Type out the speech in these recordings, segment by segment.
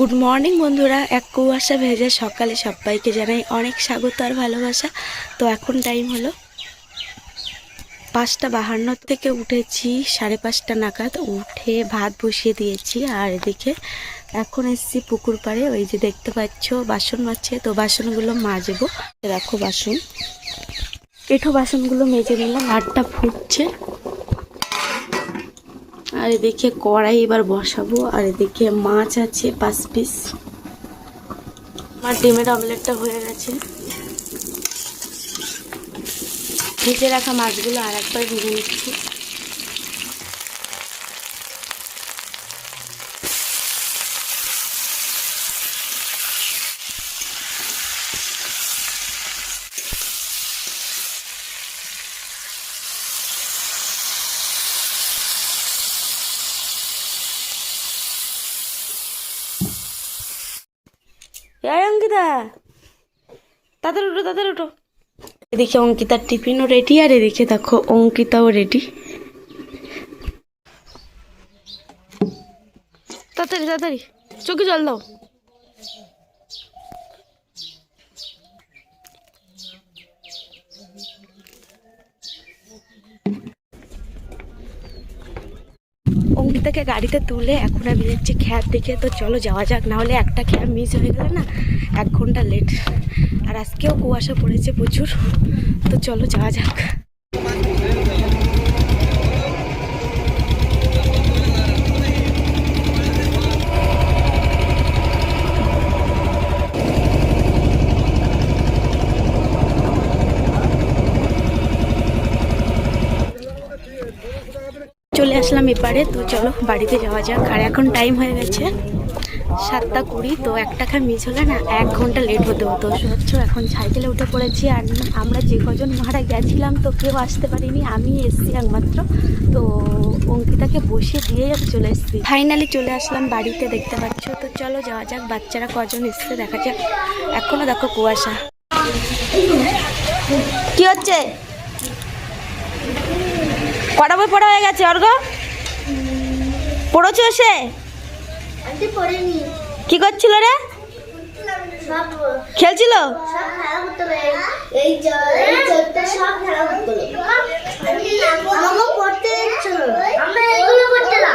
Good morning বন্ধুরা। এক কুয়াশা ভেজে সকালে সবাইকে জানাই অনেক স্বাগত আর ভালোবাসা। তো এখন টাইম হলো পাঁচটা বাহান্ন থেকে উঠেছি, সাড়ে পাঁচটা নাগাদ উঠে ভাত বসিয়ে দিয়েছি। আর এদিকে এখন এসেছি পুকুর পাড়ে, ওই যে দেখতে পাচ্ছ, বাসন মাছে তো বাসনগুলো মাজবো। রাখো বাসন। এঠো বাসনগুলো মেজে নিলাম। আটটা ফুটছে। আর এদিকে কড়াই এবার বসাবো, আর এদিকে মাছ আছে পাঁচ পিস আমার ডিমের অমলেটটা হয়ে গেছে। ভেজে রাখা মাছগুলো আর একবার ভেজে নিচ্ছি এই অঙ্কিতা তাদের উঠো তাদের উঠো। এদিকে অঙ্কিতার টিফিনও রেডি আর এদিকে দেখো অঙ্কিতাও রেডি তাড়াতাড়ি তাড়াতাড়ি, চোখে জল দাও। অঙ্কিতাকে গাড়িতে তুলে এখন আমি যাচ্ছি খ্যাপ দেখে তো চলো যাওয়া যাক নাহলে একটা খ্যাপ মিস হয়ে গেলে না এক ঘণ্টা লেট আর আজকেও কুয়াশা পড়েছে প্রচুর। তো চলো যাওয়া যাক। চলে আসলাম এপারে, তো চলো বাড়িতে যাওয়া যাক। আর এখন টাইম হয়ে গেছে সাতটা কুড়ি, তো এক টাকা মিস হলে না এক ঘণ্টা লেট হতে হতো। হচ্ছে এখন সাইকেলে উঠে পড়েছি আর আমরা যে কজন মারা গেছিলাম, তো কেউ আসতে পারিনি। আমি এসছি একমাত্র, তো অঙ্কিতাকে বসিয়ে দিয়ে আমি চলে এসেছি। ফাইনালি চলে আসলাম বাড়িতে, দেখতে পাচ্ছ। তো চলো যাওয়া যাক, বাচ্চারা কজন এসছে দেখা যাক। এখনও দেখো কুয়াশা। কি হচ্ছে? কটা বই পড়া হয়ে গেছে অর্ঘ পড়েছো সে কি করছিল রে? খেলছিল? আমরা এগুলো করতে না।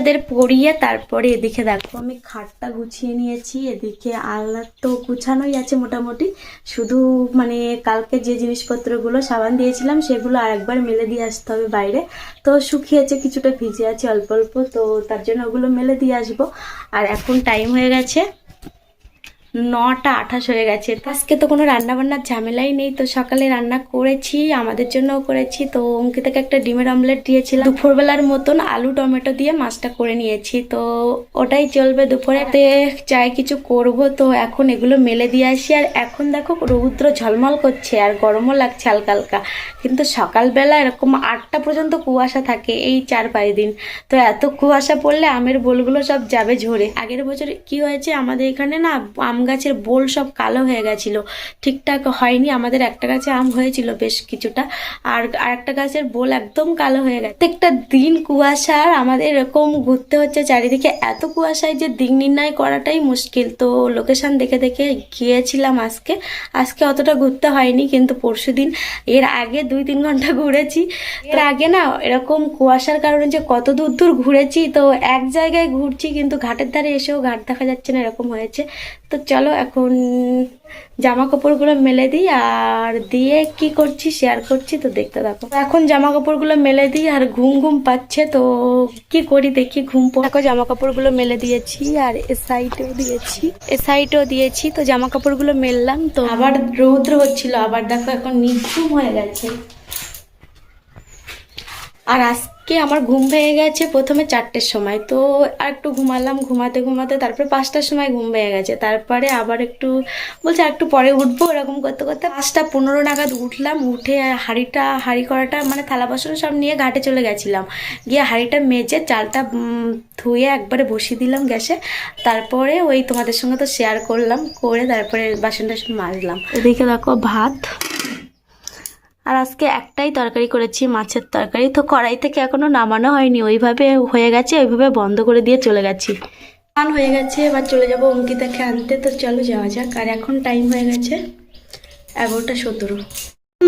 এদের পরিয়ে তারপরে এদিকে দেখো, আমি খাটটা গুছিয়ে নিয়েছি, এদিকে আলনার তো গুছানোই আছে মোটামুটি। শুধু মানে কালকে যে জিনিসপত্রগুলো সাবান দিয়েছিলাম, সেগুলো আরেকবার মেলে দিয়ে আসতে হবে বাইরে। তো শুকিয়েছে, কিছুটা ভিজে আছে, অল্প অল্প, তো তার জন্য ওগুলো মেলে দিয়ে আসব। আর এখন টাইম হয়ে গেছে। নটা আঠাশ হয়ে গেছে। আজকে তো কোনো রান্না বান্নার ঝামেলাই নেই, তো সকালে রান্না করেছি, আমাদের জন্যও করেছি। তো অঙ্কিতাকে একটা ডিমের অমলেট দিয়েছিলাম। দুপুরবেলার মতন আলু টমেটো দিয়ে মাছটা করে নিয়েছি। তো ওটাই চলবে দুপুরেতে চাই কিছু করব, তো এখন এগুলো মেলে দিয়ে আসি। আর এখন দেখো রৌদ্র ঝলমল করছে, আর গরমও লাগছে হালকা হালকা। কিন্তু সকালবেলা এরকম আটটা পর্যন্ত কুয়াশা থাকে, এই চার পাঁচ দিন। তো এত কুয়াশা পড়লে আমের বোলগুলো সব যাবে ঝরে। আগের বছর কি হয়েছে, আমাদের এখানে না আম গাছের বোল সব কালো হয়ে গেছিল। ঠিকঠাক হয়নি। আমাদের একটা গাছে আম হয়েছিল বেশ কিছুটা। আর আরেকটা গাছের বোল একদম কালো হয়ে গেছে। প্রত্যেকটা দিন কুয়াশার আমাদের এরকম ঘুরতে হচ্ছে চারিদিকে। এত কুয়াশায় যে দিক নির্ণয় করাটাই মুশকিল। তো লোকেশন দেখে দেখে গিয়েছিলাম আজকে। আজকে অতটা ঘুরতে হয়নি, কিন্তু পরশু দিন এর আগে দুই তিন ঘণ্টা ঘুরেছি। এর আগে না এরকম কুয়াশার কারণে যে কত দূর দূর ঘুরেছি, তো এক জায়গায় ঘুরছি, কিন্তু ঘাটের ধারে এসেও ঘাট দেখা যাচ্ছে না, এরকম হয়েছে। তো চলো, এখন জামা কাপড়গুলো মেলে দিই, আর দিয়ে কি করছি শেয়ার করছি, তো দেখতে থাকো। এখন জামা কাপড়গুলো মেলে দিই, আর ঘুম ঘুম পাচ্ছে, তো কি করি দেখি, ঘুম দেখো জামা কাপড়গুলো মেলে দিয়েছি, আর এ সাইডেও দিয়েছি, এ সাইডেও দিয়েছি, তো জামা কাপড়গুলো মেললাম, তো আবার রৌদ্র হচ্ছিল, আবার দেখো, এখন নিঝুম হয়ে গেছে। আর আজকে আমার ঘুম ভেঙে গেছে প্রথমে চারটের সময়। তো আর একটু ঘুমালাম, ঘুমাতে ঘুমাতে তারপরে পাঁচটার সময় ঘুম ভেঙে গেছে। তারপরে আবার একটু, বলছে একটু পরে উঠবো এরকম করতে করতে পাঁচটা পনেরো নাগাদ উঠলাম, উঠে হাঁড়িটা, হাঁড়ি করাটা মানে থালা বাসন সব নিয়ে ঘাটে চলে গেছিলাম। গিয়ে হাঁড়িটা মেজে চালটা ধুয়ে একবারে বসিয়ে দিলাম গ্যাসে। তারপরে ওই তোমাদের সঙ্গে তো শেয়ার করলাম, করে তারপরে বাসন টাসন মাজলাম। এদিকে দেখো ভাত। আর আজকে একটাই তরকারি করেছি মাছের তরকারি। তো কড়াই থেকে এখনও নামানো হয়নি ওইভাবে হয়ে গেছে ওইভাবে বন্ধ করে দিয়ে চলে গেছি। স্নান হয়ে গেছে এবার চলে যাব অঙ্কিতাকে আনতে। তো চলো যাওয়া যাক আর এখন টাইম হয়ে গেছে এগারোটা সতেরো।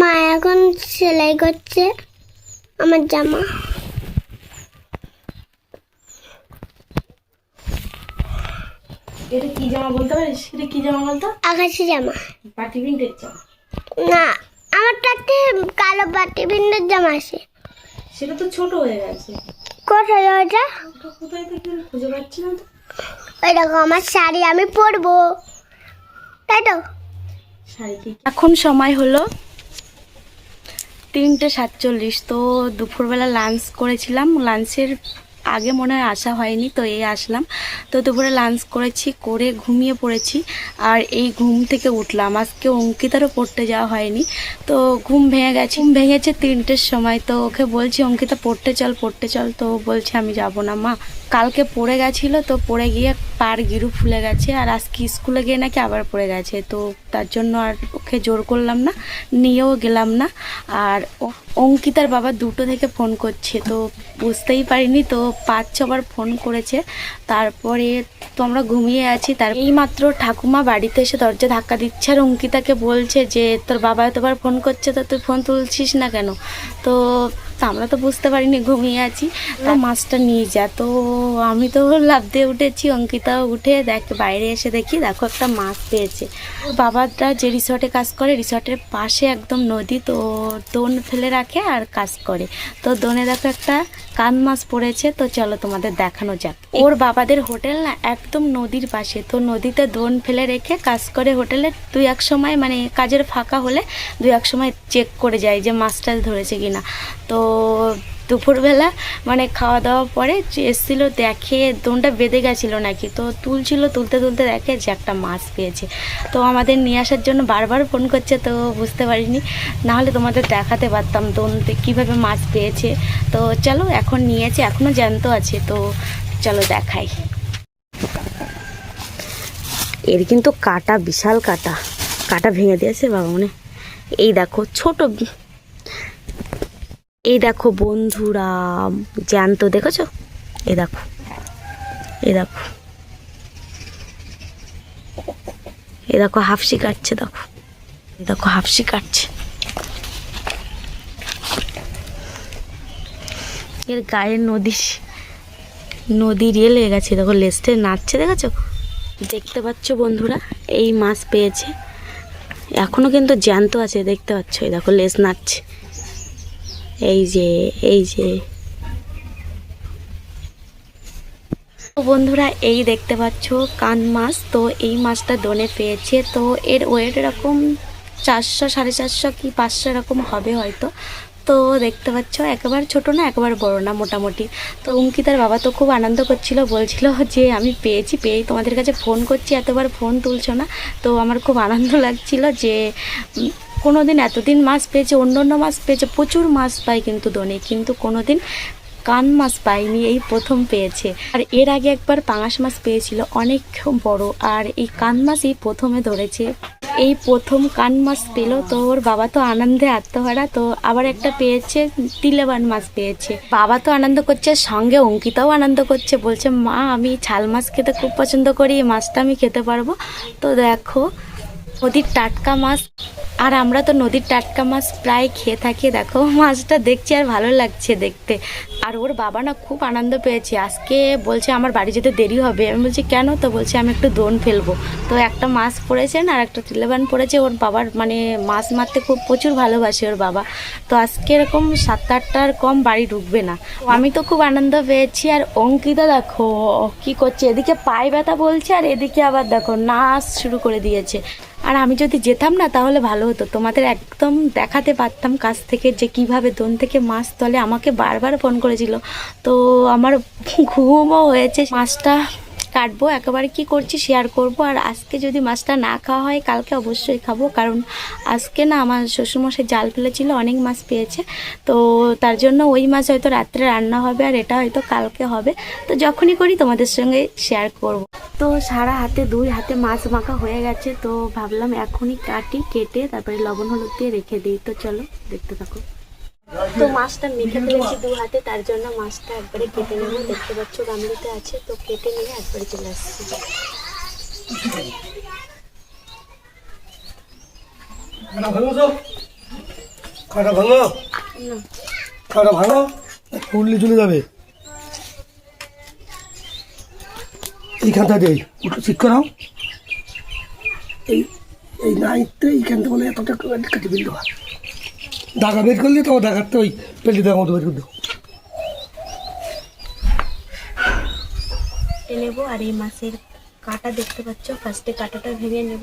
মা এখন সেলাই করছে আমার জামা। এটা কি জামা বলতে পারিস? এটা কি জামা বলতো? আকাশি জামা। পাটি প্রিন্টের জামা। না। আমার তাতে কালো বাটি বিন্দের জামা আছে। সেটা তো ছোট হয়ে গেছে। কোথায় ওটা ওটা কোথায় থেকে খুঁজে পাচ্ছি না তো। ওই দেখো আমার শাড়ি আমি পরবো। তাই তো? শাড়ি এখন সময় হলো তিনটে সাতচল্লিশ তো দুপুরবেলা লাঞ্চ করেছিলাম। লাঞ্চের আগে মনে হয় আসা হয়নি, তো এই আসলাম। তো দুপুরে লাঞ্চ করেছি, করে ঘুমিয়ে পড়েছি, আর এই ঘুম থেকে উঠলাম। আজকে অঙ্কিতারও পড়তে যাওয়া হয়নি, তো ঘুম ভেঙে গেছে। ঘুম ভেঙেছে তিনটের সময়, তো ওকে বলছি, অঙ্কিতা, পড়তে চল পড়তে চল। তো বলছে, আমি যাব না, মা। কালকে পড়ে গেছিল, তো পড়ে গিয়ে পার গিরু ফুলে গেছে আর আজকে স্কুলে গিয়ে নাকি আবার পড়ে গেছে। তো তার জন্য আর ওকে জোর করলাম না, নিয়েও গেলাম না। আর অঙ্কিতার বাবা দুটো থেকে ফোন করছে, তো বুঝতেই পারিনি, তো পাঁচ ছবার ফোন করেছে। তারপরে তো আমরা ঘুমিয়ে আছি, তার এই মাত্র ঠাকুমা বাড়িতে এসে দরজা ধাক্কা দিচ্ছে আর অঙ্কিতাকে বলছে যে, তোর বাবা এতবার ফোন করছে তো তুই ফোন তুলছিস না কেন? তো আমরা তো বুঝতে পারিনি, ঘুমিয়ে আছি। তো মাছটা নিয়ে যা। তো আমি তো লাভ দিয়ে উঠেছি, অঙ্কিতাও উঠে দেখ, বাইরে এসে দেখি, দেখো একটা মাছ পেয়েছে। বাবাটা যে রিসর্টে কাজ করে রিসর্টের পাশে একদম নদী, তো দোন ফেলে রাখে আর কাজ করে। তো দোনে দেখো একটা কান মাছ পড়েছে তো চলো তোমাদের দেখানো যাক। ওর বাবাদের হোটেল না একদম নদীর পাশে তো নদীতে দোন ফেলে রেখে কাজ করে হোটেলে দুই এক সময় মানে কাজের ফাঁকা হলে দুই এক সময় চেক করে যায় যে মাছ টাছ ধরেছে কিনা। তো দুপুরবেলা মানে খাওয়া দাওয়া পরে এসেছিল দেখে দোনটা বেঁধে গেছিল নাকি। তো তুলছিল, তুলতে তুলতে দেখে যে একটা মাছ পেয়েছে। তো আমাদের নিয়ে আসার জন্য বারবার ফোন করছে, তো বুঝতে পারিনি। নাহলে তোমাদের দেখাতে পারতাম দোনতে কীভাবে মাছ পেয়েছে। তো চলো, এখন নিয়েছে এখনও জ্যান্ত আছে, তো চলো দেখাই। এর কিন্তু কাটা, বিশাল কাটা। কাটা ভেঙে দিয়েছে বাবা মনে। এই দেখো, ছোট এই দেখো বন্ধুরা, জ্যান্ত দেখেছ? এ দেখো এ দেখো এ দেখো হাফসি কাটছে, দেখো, এই দেখো হাফসি কাটছে। এর গায়ে নদী নদী রেল হয়ে গেছে, দেখো লেস্টে নাচছে, দেখেছ? দেখতে পাচ্ছ বন্ধুরা, এই মাছ পেয়েছে। এখনও কিন্তু জ্যান্ত আছে, দেখতে পাচ্ছ, এই দেখো লেস নাচছে। এই যে এই যে। বন্ধুরা, এই দেখতে পাচ্ছ কান মাছ। তো এই মাছটা দোনে পেয়েছে। তো এর ওয়েট এরকম চারশো, সাড়ে চারশো কি পাঁচশো এরকম হবে হয়তো। তো দেখতে পাচ্ছ, একেবারে ছোট না, একেবারে বড় না, মোটামুটি। তো অঙ্কিতার বাবা তো খুব আনন্দ করছিল, বলছিল যে, আমি পেয়েছি, পেয়েই তোমাদের কাছে ফোন করছি, এতবার ফোন তুলছো না? তো আমার খুব আনন্দ লাগছিল যে কোনো দিন এতদিন মাছ পেয়েছে অন্য অন্য মাছ পেয়েছে, প্রচুর মাছ পাই কিন্তু দোনে কিন্তু কোনো দিন কান মাছ পাইনি এই প্রথম পেয়েছে। আর এর আগে একবার পাঙাশ মাছ পেয়েছিল, অনেক বড়, আর এই কান মাছই প্রথমে ধরেছে। এই প্রথম কান মাছ পেল, তো ওর বাবা তো আনন্দে আত্মহারা, তো আবার একটা পেয়েছে, তিলেবান মাছ পেয়েছে। বাবা তো আনন্দ করছে, সঙ্গে অঙ্কিতাও আনন্দ করছে, বলছে, মা, আমি ছাল মাছ খেতে খুব পছন্দ করি, এই মাছটা আমি খেতে পারব। তো দেখো নদীর টাটকা মাছ। আর আমরা তো নদীর টাটকা মাছ প্রায় খেয়ে থাকি, দেখো, মাছটা দেখছি আর ভালো লাগছে দেখতে। আর ওর বাবা না খুব আনন্দ পেয়েছে। আজকে বলছে, আমার বাড়ি যেতে দেরি হবে। আমি বলছি, কেন? তো বলছে, আমি একটু দোন ফেলব। তো একটা মাছ পড়েছেন আর একটা তিলেবান পড়েছে। ওর বাবার মানে মাছ মারতে খুব প্রচুর ভালোবাসে ওর বাবা। তো আজকে এরকম সাত আটটার কম বাড়ি ঢুকবে না। আমি তো খুব আনন্দ পেয়েছি। আর অঙ্কিতা, দেখো, কি করছে? এদিকে পায়ে ব্যথা বলছে, আর এদিকে আবার, দেখো, নাচ শুরু করে দিয়েছে। আর আমি যদি যেতাম না, তাহলে ভালো হতো। তোমাদের একদম দেখাতে পারতাম কাছ থেকে যে কীভাবে দোন থেকে মাছ তলে আমাকে বারবার ফোন করেছিল। তো আমার ঘুমও হয়েছে। মাছটা কাটবো, একেবারে কি করছি শেয়ার করব, আর আজকে যদি মাছটা না খাওয়া হয়, কালকে অবশ্যই খাব, কারণ আজকে না আমার শ্বশুরমশাই জাল ফেলেছিল, অনেক মাছ পেয়েছে, তো তার জন্য ওই মাছ হয়তো রাত্রে রান্না হবে, আর এটা হয়তো কালকে হবে, তো যখনই করি তোমাদের সঙ্গে শেয়ার করব। তো সারা হাতে, দুই হাতে মাছ মাখা হয়ে গেছে, তো ভাবলাম এখনই কাটি, কেটে তারপরে লবণ হলুদ দিয়ে রেখে দিই, তো চলো দেখতে থাকো। তো মাছটা মেখে ফেলেছি দু হাতে তার জন্য মাছটা একবারে কেটে নেব। দেখতে পাচ্ছ গামলিতে আছে তো কেটে নিয়ে একবারে চলে আসছি। খাটা ভাঙো খাটা ভাঙো না। খাটা ভাঙো উঠলে চলে যাবে। এইখানটা দেই একটু ঠিক করাও এই এই নাইতে এইখানটা বলে এতটা কাটি হয়। ঢাকা বের করলে, তো ঢাকাতে ওই পেলে দেওয়ার মতো বের করে নেব, আর এই মাছের কাটা দেখতে পাচ্ছ? ফার্স্টে কাটাটা ভেঙে নেব।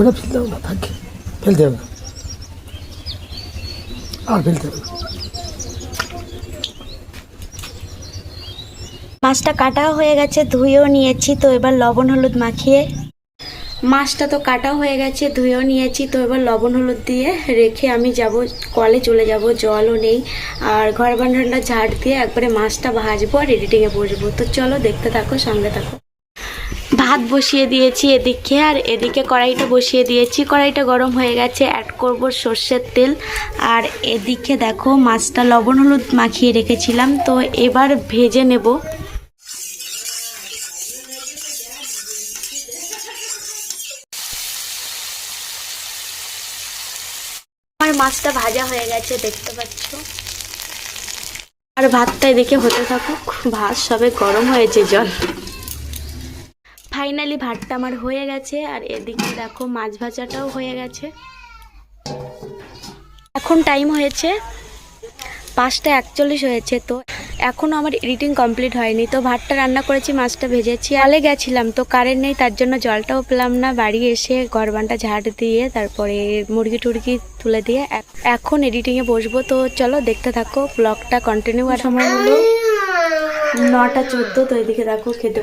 ওটা ফেলতে হবে না, থাকে, ফেলতে হবে না। আর ফেলতে হবে। মাছটা কাটাও হয়ে গেছে, ধুয়েও নিয়েছি, তো এবার লবণ হলুদ মাখিয়ে মাছটা তো কাটাও হয়ে গেছে, ধুয়েও নিয়েছি, তো এবার লবণ হলুদ দিয়ে রেখে আমি যাব, কলে চলে যাব, জলও নেই আর ঘর বান্ধানটা ঝাড় দিয়ে একবারে মাছটা ভাজবো আর এডিটিংয়ে বসবো তো চলো দেখতে থাকো, সঙ্গে থাকো ভাত বসিয়ে দিয়েছি এদিকে, আর এদিকে কড়াইটা বসিয়ে দিয়েছি। কড়াইটা গরম হয়ে গেছে অ্যাড করব সর্ষের তেল। আর এদিকে দেখো, মাছটা লবণ হলুদ মাখিয়ে রেখেছিলাম, তো এবার ভেজে নেব। আমার মাছটা ভাজা হয়ে গেছে, দেখতে পাচ্ছ? আর ভাতটা এদিকে হতে থাকুক, ভাত সবে গরম হয়েছে জল। ফাইনালি ভাতটা আমার হয়ে গেছে, আর এদিকে দেখো মাছ ভাজাটাও হয়ে গেছে। এখন টাইম হয়েছে পাঁচটা একচল্লিশ হয়েছে তো। এখনও আমার এডিটিং কমপ্লিট হয়নি, তো ভাতটা রান্না করেছি, মাছটা ভেজেছি। আলে গেছিলাম, তো কারেন্ট নেই, তার জন্য জলটাও পেলাম না। বাড়ি এসে গরবানটা ঝাড় দিয়ে, তারপরে মুরগি টুরগি তুলে দিয়ে এখন এডিটিংয়ে বসবো। তো চলো দেখতে থাকো ব্লগটা কন্টিনিউ আর সময় হলো। নটা চোদ্দ, তো এদিকে দেখো খেতে।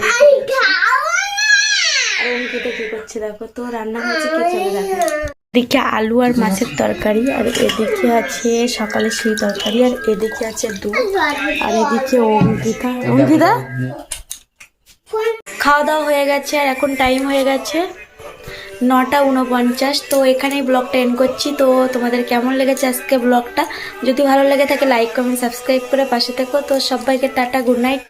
আর অঙ্কিতা কি করছে দেখো? তো রান্না হয়েছে কি চলে দেখো। এদিকে আলু আর মাছের তরকারি, আর এদিকে আছে সকালে সেই তরকারি, আর এদিকে আছে দুধ, আর এদিকে অঙ্কিতা। অঙ্কিতা? খাওয়া দাওয়া হয়ে গেছে, আর এখন টাইম হয়ে গেছে নটা উনপঞ্চাশ। তো এখানেই ব্লগটা এন্ড করছি। তো তোমাদের কেমন লেগেছে আজকে ব্লগটা? যদি ভালো লেগে থাকে লাইক কমেন্ট সাবস্ক্রাইব করে পাশে থেকো। তো সবাইকে টাটা গুড নাইট